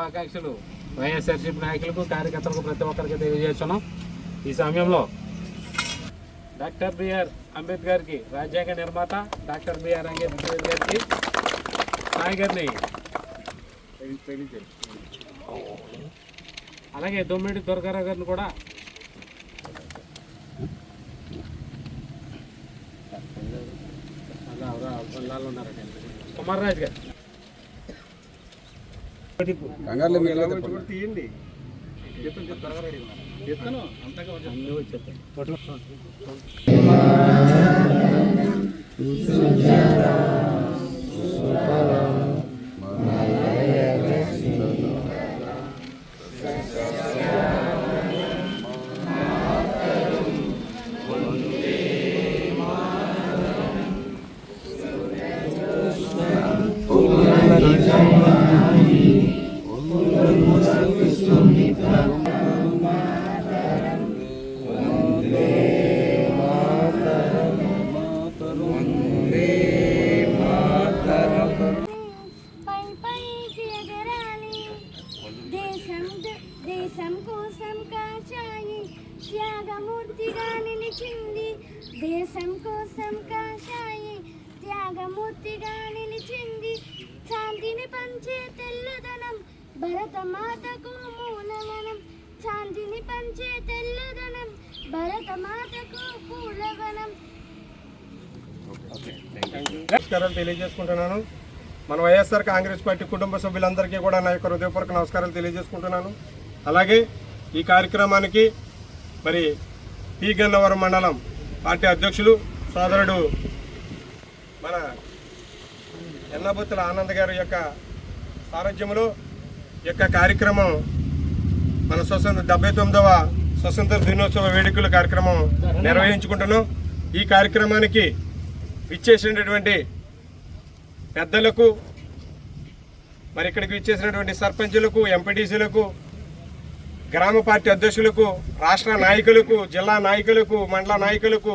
శుభాకాంక్షలు. వైఎస్ఆర్సీపీ నాయకులకు కార్యకర్తలకు ప్రతి ఒక్కరికి తెలియజేస్తున్నాం. ఈ సమయంలో డాక్టర్ బిఆర్ అంబేద్కర్కి రాజ్యాంగ నిర్మాత డాక్టర్ బిఆర్ అంబేద్కర్ గారికి సాయి గారిని అలాగే దొమ్మిడి దుర్గారావు గారిని కూడా అలా కుమార్ రాజు గారు. తీయండి. చెప్తాను అంతగా అన్నీ వచ్చేస్తాను కోసం కాచాయి త్యాగమూర్తిగా నిలిచింది దేశం కోసం కాశాయి. త్యాగమూర్తిగా నిలిచింది శాంతిని పంచే తెల్లదనం. భరతమాతకు మూలవనం. శాంతిని పంచే తెల్లదనం. భరతమాతకు మూలవనం. నమస్కారాలు తెలియజేసుకుంటున్నాను. మన వైఎస్ఆర్ కాంగ్రెస్ పార్టీ కుటుంబ సభ్యులందరికీ కూడా నా యొక్క హృదయపూర్వక నమస్కారాలు తెలియజేసుకుంటున్నాను. అలాగే ఈ కార్యక్రమానికి మరి పి. గన్నవరం మండలం పార్టీ అధ్యక్షులు సోదరుడు మన ఎన్నబుత్తుల ఆనంద్ గారి యొక్క సారథ్యంలో యొక్క కార్యక్రమం మన స్వతంత్ర డెబ్బై తొమ్మిదవ స్వతంత్ర దినోత్సవ వేడుకల కార్యక్రమం నిర్వహించుకుంటున్నాం. ఈ కార్యక్రమానికి ఇచ్చేసినటువంటి పెద్దలకు మరి ఇక్కడికి ఇచ్చేసినటువంటి సర్పంచులకు ఎంపీటీసీలకు గ్రామ పార్టీ అధ్యక్షులకు రాష్ట్ర నాయకులకు జిల్లా నాయకులకు మండల నాయకులకు